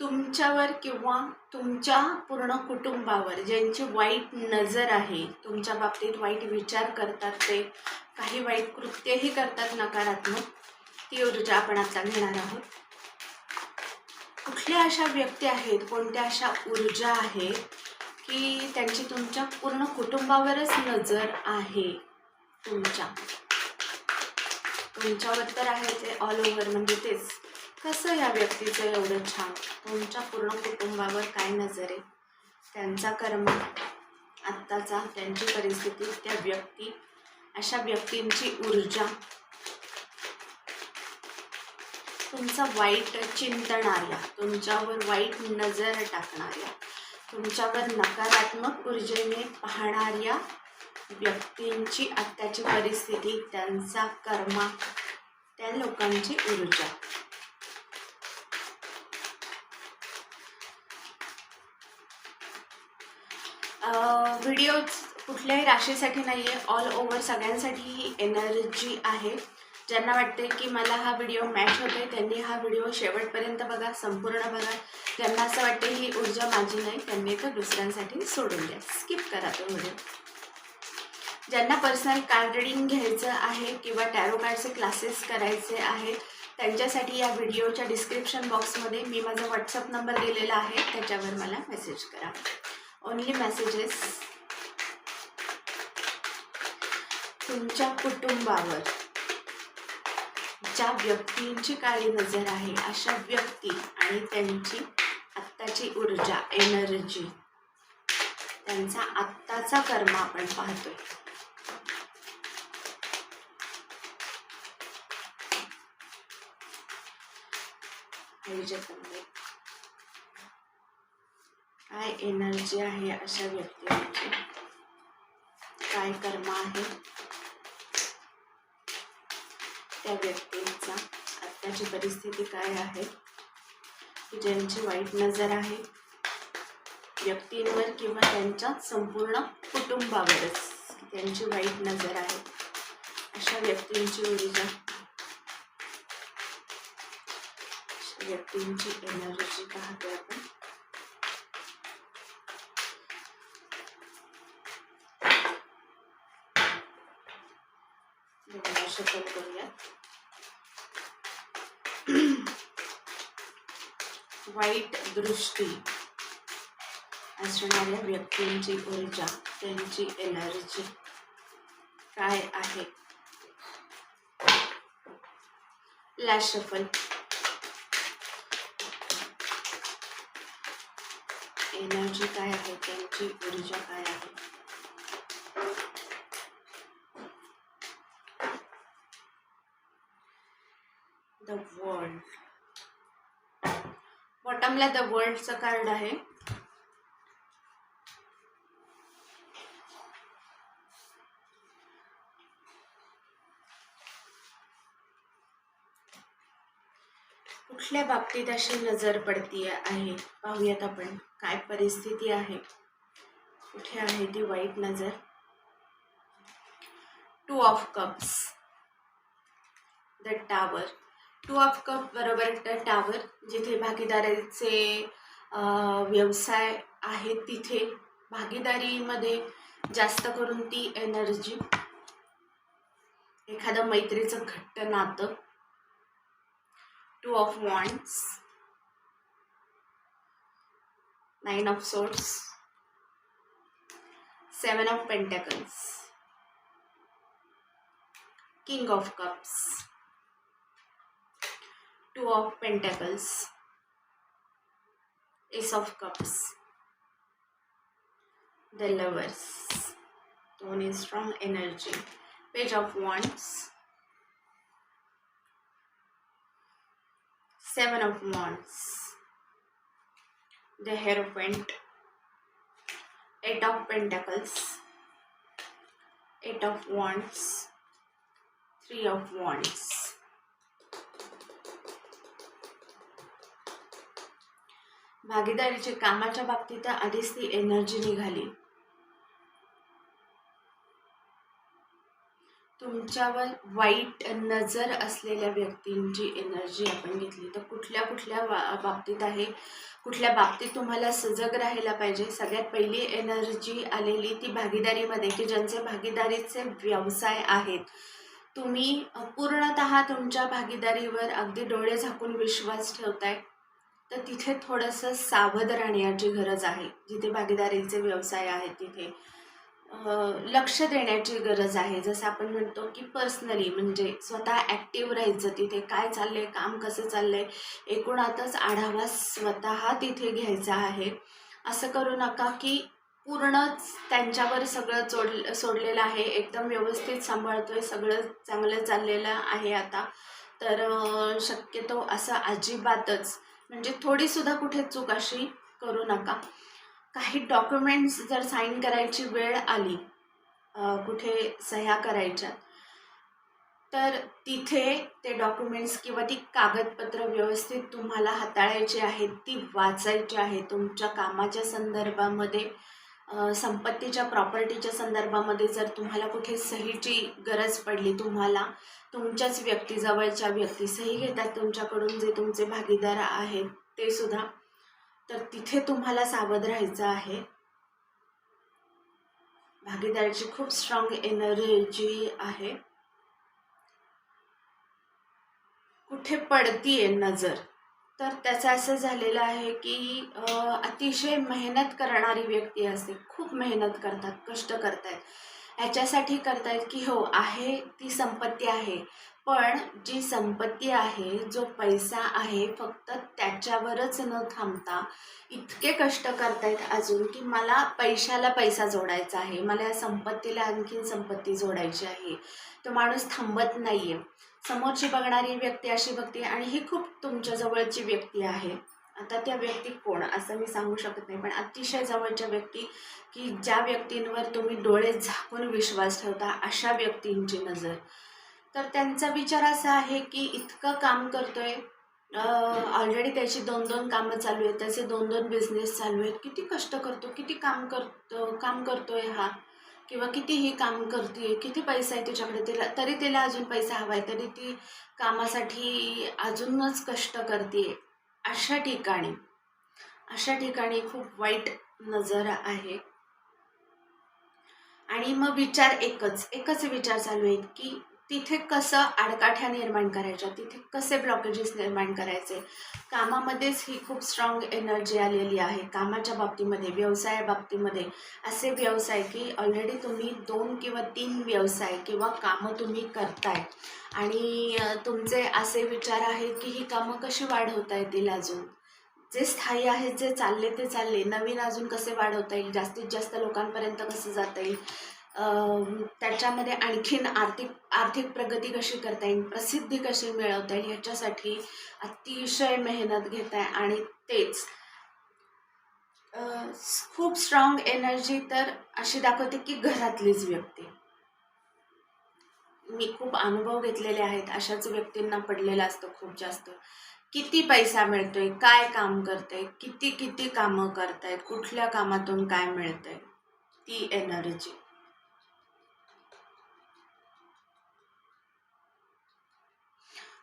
तुमच्यावर किंवा तुमच्या पूर्ण कुटुंबावर ज्यांची वाईट नजर आहे तुमच्या बाबतीत वाईट विचार करतात ते काही वाईट कृत्यही करतात नकारात्मक ती ऊर्जा आपण आता घेणार आहोत. कुठल्या अशा व्यक्ती आहेत कोणत्या अशा ऊर्जा आहेत की त्यांची तुमच्या पूर्ण कुटुंबावरच नजर आहे? तुमच्या. तुमच्यावर तर आहे ते ऑल ओव्हर म्हणजे तेच. कसं या व्यक्तीचं एवढं छान? तुमच्या पूर्ण कुटुंबावर काय नजर आहे? त्यांचा कर्म आत्ताचा त्यांची परिस्थिती त्या व्यक्ती अशा व्यक्तींची ऊर्जा. तुमचा वाईट चिंतणाऱ्या तुमच्यावर वाईट नजर टाकणाऱ्या तुमच्यावर नकारात्मक ऊर्जेने पाहणाऱ्या व्यक्तींची आत्ताची परिस्थिती त्यांचा कर्मा त्या लोकांची ऊर्जा. व्हिडिओ कुठल्याही राशीसाठी नाही आहे ऑल ओव्हर सगळ्यांसाठी ही एनर्जी आहे. ज्यांना वाटते की मला हा व्हिडिओ मॅच होते त्यांनी हा व्हिडिओ शेवटपर्यंत बघा संपूर्ण बघा. ज्यांना असं वाटते ही ऊर्जा माझी नाही त्यांनी तर दुसऱ्यांसाठी सोडून द्या. स्किप करा तो व्हिडिओ ज्यांना पर्सनल कार्ड रिडिंग घ्यायचं आहे किंवा टॅरो कार्डचे क्लासेस करायचे आहेत त्यांच्यासाठी या व्हिडिओच्या डिस्क्रिप्शन बॉक्समध्ये मी माझा व्हॉट्सअप नंबर दिलेला आहे त्याच्यावर मला मेसेज करा. ओनली मेसेजेस तुमच्या कुटुंबावर. ज्या व्यक्तींची काळी नजर आहे अशा व्यक्ती आणि त्यांची आत्ताची ऊर्जा एनर्जी त्यांचा आत्ताचा कर्म आपण पाहतोय. ह्याच्यामध्ये काय एनर्जी आहे अशा व्यक्तींची? काय कर्म आहे? त्या व्यक्तींचा आत्ताची परिस्थिती काय आहे? की ज्यांची वाईट नजर आहे व्यक्तींवर किंवा त्यांच्या संपूर्ण कुटुंबावरच त्यांची वाईट नजर आहे अशा व्यक्तींची ऊर्जा. व्यक्तींची एनर्जी पाहतोय आपण. दोघांना शफल करूया वाईट दृष्टी असणाऱ्या व्यक्तींची ऊर्जा त्यांची एनर्जी काय आहे लॅश शफल एनर्जी काय आहे त्यांची ऊर्जा काय आहे द वर्ल्ड. बॉटमला द वर्ल्डचं कार्ड आहे. कुठल्या बाबतीत अशी नजर पडती आहे? पाहूयात आपण. काय परिस्थिती आहे? कुठे आहे ती वाईट नजर? Two of cups. The tower. Two of cup बरोबर टावर जिथे भागीदारीचे व्यवसाय आहेत तिथे भागीदारीमध्ये जास्त करून ती एनर्जी एखादं मैत्रीचं घट्ट नातं. Two of wands nine of swords seven of pentacles king of cups two of pentacles. Ace of cups. The lovers. Tony strong energy. Page of wands. Seven of wands. The hierophant. Eight of pentacles. Eight of wands. Three of wands भागीदारीची कामाच्या बाबतीत आधीच ती energy निघाली. तुमच्यावर वाईट नजर असलेल्या व्यक्तींची एनर्जी आपण घेतली. तर कुठल्या कुठल्या बा- बाबतीत आहे कुठल्या बाबतीत तुम्हाला सजग राहायला पाहिजे? सगळ्यात पहिली एनर्जी आलेली ती भागीदारीमध्ये की ज्यांचे भागीदारीचे व्यवसाय आहेत. तुम्ही पूर्णत पूर्णतः तुमच्या भागीदारीवर अगदी डोळे झाकून विश्वास ठेवताय. तर तिथे थोडंसं सावध राहण्याची गरज आहे. जिथे भागीदारीचे व्यवसाय आहेत तिथे. लक्ष देण्याची गरज आहे. जसं आपण म्हणतो की पर्सनली म्हणजे स्वतः ॲक्टिव्ह राहायचं तिथे. काय चाललं आहे काम कसं चाललं आहे एकूणातच आढावा स्वतः तिथे घ्यायचा आहे. असं करू नका की पूर्णच त्यांच्यावर सगळं चोड सोडलेलं आहे. एकदम व्यवस्थित सांभाळतो आहे सगळं चांगलं चाललेलं आहे आता. तर शक्यतो असं अजिबातच म्हणजे थोडीसुद्धा कुठे चूक अशी करू नका. काही डॉक्युमेंट्स जर साईन करायची वेळ आली कुठे सह्या करायच्या तर तिथे ते डॉक्युमेंट्स किंवा ती कागदपत्र व्यवस्थित तुम्हाला हाताळायची आहेत ती वाचायची आहे तुमच्या कामाच्या संदर्भामध्ये. संपत्तीच्या प्रॉपर्टीच्या संदर्भामध्ये जर तुम्हाला कुठे सहीची गरज पडली तुम्हाला तुमच्याच व्यक्ती जवळच्या व्यक्ती सही घेतात तुमच्याकडून जे तुमचे भागीदार आहेत ते सुद्धा तर तिथे तुम्हाला सावध राहायचं आहे. भागीदाराची खूप स्ट्रॉंग एनर्जी आहे. कुठे पडतीये नजर तर त्याचं असं झालेलं आहे की अतिशय मेहनत करणारी व्यक्ती असते. खूप मेहनत करतात कष्ट करतायत. ह्याच्यासाठी करतायत की हो आहे ती संपत्ती आहे. पण जी संपत्ती आहे जो पैसा आहे फक्त त्याच्यावरच न थांबता इतके कष्ट करतायत अजून की मला पैशाला पैसा जोडायचा आहे. मला या संपत्तीला आणखीन संपत्ती जोडायची आहे. तो माणूस थांबत नाही आहे समोरची बघणारी व्यक्ती अशी बघते आणि ही खूप तुमच्या जवळची व्यक्ती आहे. आता त्या व्यक्ती कोण? असं मी सांगू शकत नाही. पण अतिशय जवळच्या व्यक्ती की ज्या व्यक्तींवर तुम्ही डोळे झाकून विश्वास ठेवता अशा व्यक्तींची नजर. तर त्यांचा विचार असा आहे की इतकं काम करतोय ऑलरेडी त्याची दोन दोन कामं चालू आहेत त्याचे दोन दोन बिझनेस चालू आहेत. किती कष्ट करतो किती काम करतो काम करतोय हा? किंवा कितीही काम करते किती पैसा आहे तिच्याकडे तिला तरी तिला अजून पैसा हवा आहे तरी ती कामासाठी अजूनच कष्ट करते अशा ठिकाणी अशा ठिकाणी खूप वाईट नजर आहे. आणि मग विचार एकच एकच विचार चालू आहेत की तिथे कसं आडकाठ्या निर्माण करायच्या तिथे कसे ब्लॉकेजेस निर्माण करायचे? कामामध्येच ही खूप स्ट्रॉंग एनर्जी आलेली आहे. कामाच्या बाबतीमध्ये व्यवसाया बाबतीमध्ये असे व्यवसाय की ऑलरेडी तुम्ही दोन किंवा तीन व्यवसाय किंवा कामं तुम्ही करताय. आणि तुमचे असे विचार आहेत की ही कामं कशी वाढवता येतील अजून? जे स्थायी आहेत जे चालले ते चालले. नवीन अजून कसे वाढवता येईल? जास्तीत जास्त लोकांपर्यंत कसं जाता येईल? त्याच्यामध्ये आणखीन आर्थिक आर्थिक प्रगती कशी करता येईल प्रसिद्धी कशी मिळवता येईल ह्याच्यासाठी अतिशय मेहनत घेत आहे आणि तेच. खूप स्ट्रॉंग एनर्जी तर अशी दाखवते की घरातलीच व्यक्ती. मी खूप अनुभव घेतलेले आहेत अशाच व्यक्तींना पडलेला असतो खूप जास्त. किती पैसा मिळतोय काय काम करतंय किती किती कामं करतायत कुठल्या कामातून काय मिळतंय ती एनर्जी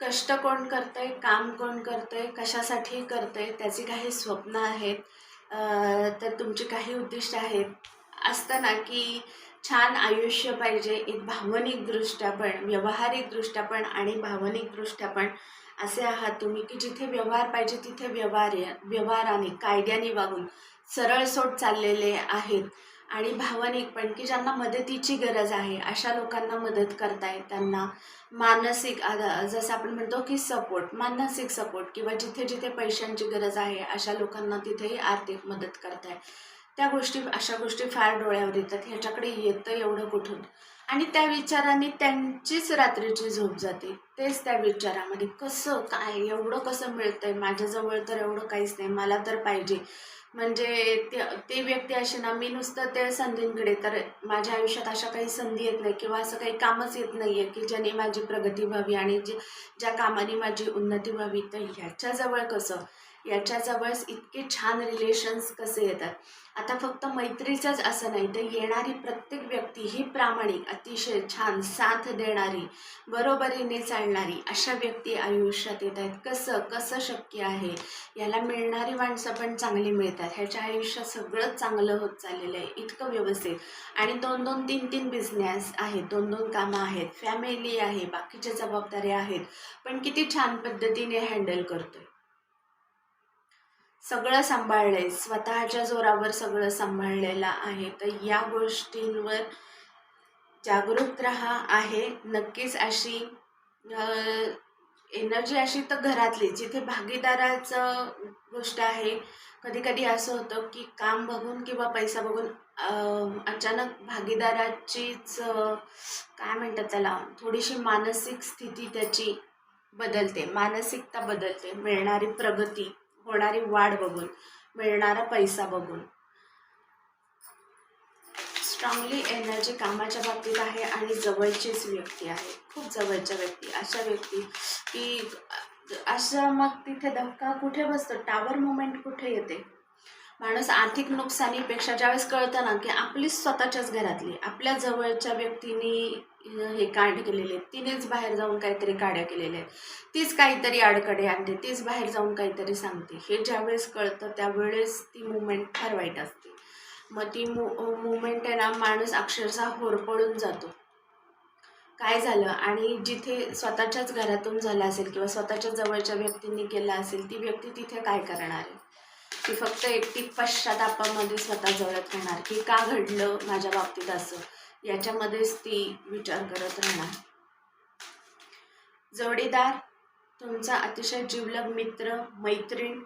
कष्ट कोण करतंय काम कोण करतंय कशासाठी करतंय त्याची काही स्वप्न आहेत तर तुमची काही उद्दिष्ट आहेत. असतं ना की छान आयुष्य पाहिजे एक भावनिकदृष्ट्या पण व्यवहारिकदृष्ट्या पण आणि भावनिकदृष्ट्या पण असे आहात तुम्ही की जिथे व्यवहार पाहिजे तिथे व्यवहार व्यवहाराने कायद्याने वागून सरळ सोट चाललेले आहेत. आणि भावनिक पण की ज्यांना मदतीची गरज आहे अशा लोकांना मदत करताय. त्यांना मानसिक आधार जसं आपण म्हणतो की सपोर्ट मानसिक सपोर्ट किंवा जिथे जिथे पैशांची गरज आहे अशा लोकांना तिथेही आर्थिक मदत करताय. त्या गोष्टी अशा गोष्टी फार डोळ्यावर येतात. ह्याच्याकडे येतं एवढं कुठून? आणि त्या विचाराने त्यांचीच रात्रीची झोप जाते. तेच त्या विचारामध्ये कसं काय एवढं कसं मिळतंय? माझ्याजवळ तर एवढं काहीच नाही. मला तर पाहिजे. म्हणजे ते ती व्यक्ती असे ना मी नुसतं त्या संधींकडे तर माझ्या आयुष्यात अशा काही संधी येत नाही किंवा असं काही कामच येत नाही आहे की ज्याने माझी प्रगती व्हावी आणि जे ज्या कामाने माझी उन्नती व्हावी तर ह्याच्याजवळ कसं? याच्याजवळच इतके छान रिलेशन्स कसे येतात. आता फक्त मैत्रीचंच असं नाही तर येणारी प्रत्येक व्यक्ती ही प्रामाणिक अतिशय छान साथ देणारी बरोबरीने चालणारी अशा व्यक्ती आयुष्यात येत आहेत कसं कसं शक्य आहे? याला मिळणारी माणसं पण चांगली मिळतात. ह्याच्या आयुष्यात सगळंच चांगलं होत चाललेलं आहे इतकं व्यवस्थित. आणि दोन दोन तीन तीन बिझनेस आहेत दोन दोन कामं आहेत. फॅमिली आहे बाकीच्या जबाबदाऱ्या आहेत. पण किती छान पद्धतीने हँडल करतो सगळं सांभाळलंय. स्वतःच्या जोरावर सगळं सांभाळलेलं आहे. तर या गोष्टींवर जागरूक राहा आहे. नक्कीच अशी एनर्जी अशी तर घरातली जिथे भागीदाराचं गोष्ट आहे. कधी कधी असं होतं की काम बघून किंवा पैसा बघून अचानक भागीदाराचीच काय म्हणतात त्याला थोडीशी मानसिक स्थिती त्याची बदलते. मानसिकता बदलते. मिळणारी प्रगती. होणारी वाढ बघून मिळणारा पैसा बघून. स्ट्रॉंगली एनर्जी कामाच्या बाबतीत आहे आणि जवळचीच व्यक्ती आहे. खूप जवळच्या व्यक्ती. अशा व्यक्ती की अशा मग तिथे धक्का कुठे बसतो? टावर मुवमेंट कुठे येते? माणूस आर्थिक नुकसानीपेक्षा ज्यावेळेस कळतं ना की आपलीच स्वतःच्याच घरातली आपल्या जवळच्या व्यक्तीने हे कांड केलेले आहेत. तिनेच बाहेर जाऊन काहीतरी काड्या केलेल्या आहेत. तीच काहीतरी अडकडे आणते. तीच बाहेर जाऊन काहीतरी सांगते. हे ज्यावेळेस कळतं त्यावेळेस ती मुवमेंट फार वाईट असते. मग ती मु मुवमेंट आहे ना माणूस अक्षरशः होरपळून जातो. काय झालं? आणि जिथे स्वतःच्याच घरातून झालं असेल किंवा स्वतःच्या जवळच्या व्यक्तींनी केलं असेल ती व्यक्ती तिथे काय करणार आहे? ती फक्त एकटी पश्चातापामध्ये स्वतः जळत राहणार की का घडलं माझ्या बाबतीत असं? याच्यामध्येच ती विचार करत राहणार. जोडीदार तुमचा अतिशय जिवलग मित्र मैत्रीण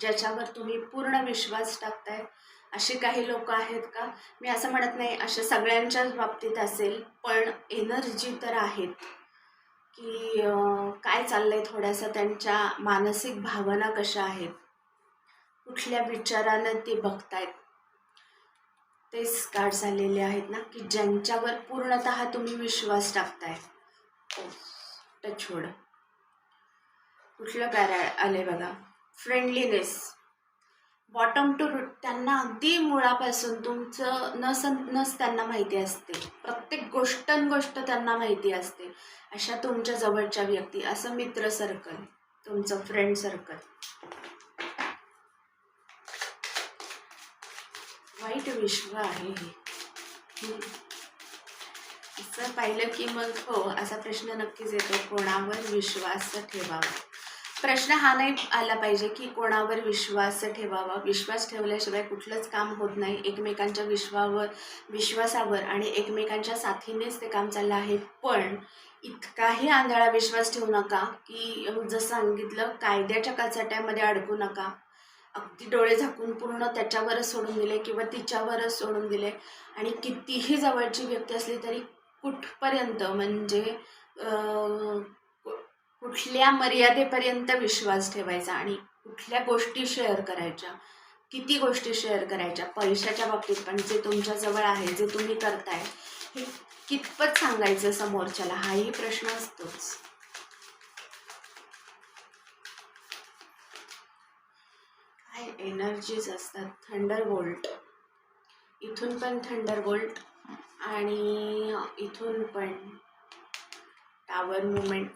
ज्याच्यावर तुम्ही पूर्ण विश्वास टाकताय अशी काही लोक आहेत का? मी असं म्हणत नाही अशा सगळ्यांच्याच बाबतीत असेल पण एनर्जी तर आहेत. की काय काय चाललंय थोड्याशा त्यांच्या मानसिक भावना कशा आहेत? कुठल्या विचारानं ते बघतायत? तेच कार्ड झालेले आहेत ना की ज्यांच्यावर पूर्णत तुम्ही विश्वास टाकताय. हो, टचवड कुठलं कार्य आले बघा. फ्रेंडलीनेस बॉटम टू रूट त्यांना अगदी मुळापासून तुमचं नस नस त्यांना माहिती असते. प्रत्येक गोष्ट गोष्ट त्यांना माहिती असते. अशा तुमच्या जवळच्या व्यक्ती असं मित्र सर्कल तुमचं फ्रेंड सर्कल वाईट विश्व आहे. हे असं पाहिलं की मग हो असा प्रश्न नक्कीच येतो. कोणावर विश्वास ठेवावा? प्रश्न हा नाही आला पाहिजे की कोणावर विश्वास ठेवावा? विश्वास ठेवल्याशिवाय कुठलंच काम होत नाही. एकमेकांच्या विश्वावर विश्वासावर आणि एकमेकांच्या साथीनेच ते काम चाललं आहे. पण इतकाही आंधळा विश्वास ठेवू नका की जसं सांगितलं कायद्याच्या कचाट्यामध्ये अडकू नका. अगदी डोळे झाकून पूर्ण त्याच्यावरच सोडून दिले किंवा तिच्यावरच सोडून दिले. आणि कितीही जवळची व्यक्ती असली तरी कुठपर्यंत म्हणजे कुठल्या मर्यादेपर्यंत विश्वास ठेवायचा आणि कुठल्या गोष्टी शेअर करायच्या? किती गोष्टी शेअर करायच्या? पैशाच्या बाबतीत पण जे तुमच्याजवळ आहे जे तुम्ही करताय हे कितपत सांगायचं समोरच्याला? हाही प्रश्न असतोच. एनर्जीज असतात थंडरबोल्ट इथून पण थंडरबोल्ट आणि इथून पण टावर मुवमेंट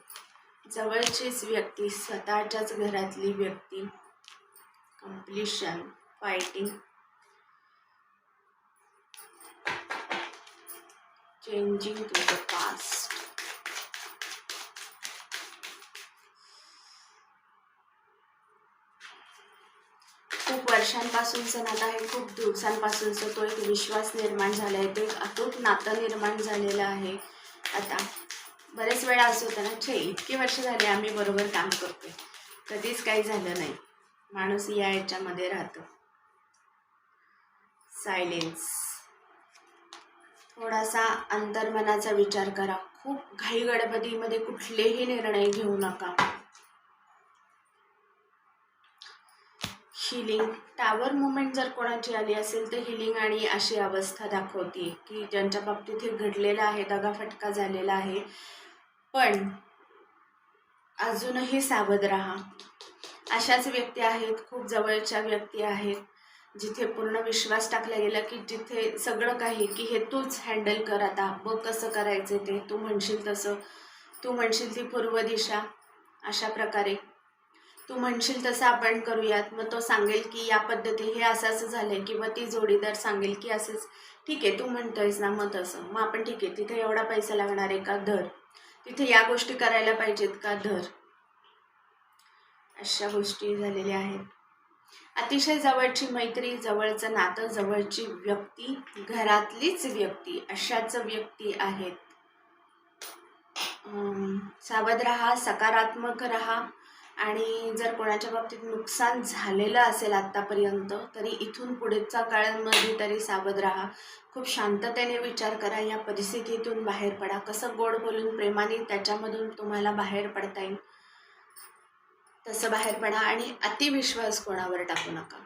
जवळचीच व्यक्ती स्वतःच्याच घरातली व्यक्ती. Completion fighting changing to the past खूप वर्षांपासूनचं नातं आहे खूप दिवसांपासूनचं तो एक विश्वास निर्माण झाला आहे तो एक अतूट नातं निर्माण झालेलं आहे. आता बरेच वेळा असं होतं ना छे इतकी वर्ष झाले आम्ही बरोबर काम करतोय. कधीच काही झालं नाही. माणूस या याच्यामध्ये राहतो. सायलेन्स थोडासा अंतर्मनाचा विचार करा. खूप घाई गडबडीमध्ये कुठलेही निर्णय घेऊ नका. हिलिंग टावर मुवमेंट जर कोणाची आली असेल तर हिलिंग आणि अशी अवस्था दाखवते की ज्यांच्या बाबतीत हे घडलेलं आहे दगाफटका झालेला आहे. पण अजूनही सावध राहा. अशाच व्यक्ती आहेत खूप जवळच्या व्यक्ती आहेत जिथे पूर्ण विश्वास टाकला गेला की जिथे सगळं काही की हे तूच हँडल कर आता बघ कसं करायचं ते तू म्हणशील तसं तू म्हणशील ती पूर्व दिशा अशा प्रकारे. तू म्हणशील तसं आपण करूयात. मग तो सांगेल की या पद्धती हे असं असं झालं किंवा ती जोडीदार सांगेल की असंच. ठीक आहे तू म्हणतोयस ना मग तसं. मग आपण ठीक आहे तिथे एवढा पैसा लागणार आहे का? धर. तिथे या गोष्टी करायला पाहिजेत का? धर. अशा गोष्टी झालेल्या आहेत. अतिशय जवळची मैत्री जवळचं नातं जवळची व्यक्ती घरातलीच व्यक्ती अशाच व्यक्ती आहेत. सावध राहा सकारात्मक राहा. आणि जर कोणाच्या बाबतीत नुकसान झालेलं असेल आत्तापर्यंत तरी इथून पुढेच्या काळामध्ये तरी सावध राहा. खूप शांततेने विचार करा. या परिस्थितीतून बाहेर पडा. कसं गोड बोलून प्रेमाने त्याच्यामधून तुम्हाला बाहेर पडता येईल तसं बाहेर पडा आणि अतिविश्वास कोणावर टाकू नका.